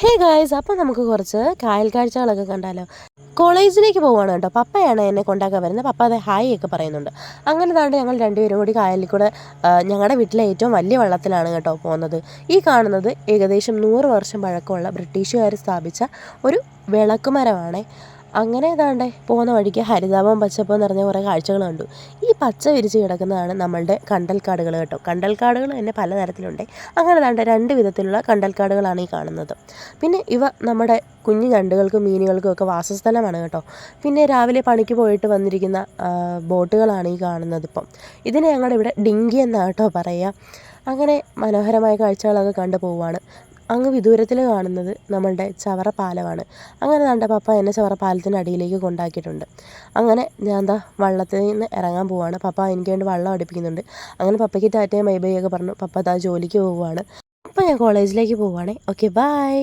Hey guys അപ്പോൾ നമുക്ക് കുറച്ച് കായൽ കാഴ്ചകളൊക്കെ കണ്ടാലോ? കോളേജിലേക്ക് പോവുകയാണ് കേട്ടോ. പപ്പയാണ് എന്നെ കൊണ്ടാക്കാൻ വരുന്നത്. പപ്പ അത് ഹായ് ഒക്കെ പറയുന്നുണ്ട്. അങ്ങനെ താണ്ട് ഞങ്ങൾ രണ്ടുപേരും കൂടി കായലിൽ കൂടെ ഞങ്ങളുടെ വീട്ടിലെ ഏറ്റവും വലിയ വള്ളത്തിലാണ് കേട്ടോ പോകുന്നത്. ഈ കാണുന്നത് ഏകദേശം നൂറ് വർഷം പഴക്കമുള്ള ബ്രിട്ടീഷുകാർ സ്ഥാപിച്ച ഒരു വിളക്കുമരമാണേ. അങ്ങനെ ഏതാണ്ടേ പോകുന്ന വഴിക്ക് ഹരിതാപം പച്ചപ്പം നിറഞ്ഞ കുറേ കാഴ്ചകൾ കണ്ടു. ഈ പച്ച വിരിച്ച് കിടക്കുന്നതാണ് നമ്മളുടെ കണ്ടൽക്കാടുകൾ കേട്ടോ. കണ്ടൽക്കാടുകൾ തന്നെ പലതരത്തിലുണ്ട്. അങ്ങനെ താണ്ട രണ്ട് വിധത്തിലുള്ള കണ്ടൽക്കാടുകളാണ് ഈ കാണുന്നത്. പിന്നെ ഇവ നമ്മുടെ കുഞ്ഞു ഞണ്ടുകൾക്കും മീനുകൾക്കും ഒക്കെ വാസസ്ഥലമാണ് കേട്ടോ. പിന്നെ രാവിലെ പണിക്ക് പോയിട്ട് വന്നിരിക്കുന്ന ബോട്ടുകളാണ് ഈ കാണുന്നത് ഇപ്പം. ഇതിനെ ഞങ്ങളുടെ ഇവിടെ ഡിങ്കി എന്നാണ് കേട്ടോ പറയുക. അങ്ങനെ മനോഹരമായ കാഴ്ചകളൊക്കെ കണ്ടു പോവുകയാണ്. അങ്ങ് വിദൂരത്തിൽ കാണുന്നത് നമ്മളുടെ ചവറ പാലമാണ് അങ്ങനെ ദാണ്ട പപ്പ എന്നെ ചവറ പാലത്തിന്റെ അടിയിലേക്ക് കൊണ്ടാക്കിയിട്ടുണ്ട്. അങ്ങനെ ഞാൻ എന്താ വള്ളത്തിൽ നിന്ന് ഇറങ്ങാൻ പോവാണ്. പപ്പ എനിക്ക് വേണ്ടി വള്ളം അടുപ്പിക്കുന്നുണ്ട്. അങ്ങനെ പപ്പയ്ക്ക് ടാറ്റയും ബൈ ബൈ ഒക്കെ പറഞ്ഞു പപ്പ താ ജോലിക്ക് പോവുകയാണ് അപ്പം ഞാൻ കോളേജിലേക്ക് പോവുകയാണേ ഓക്കെ ബൈ.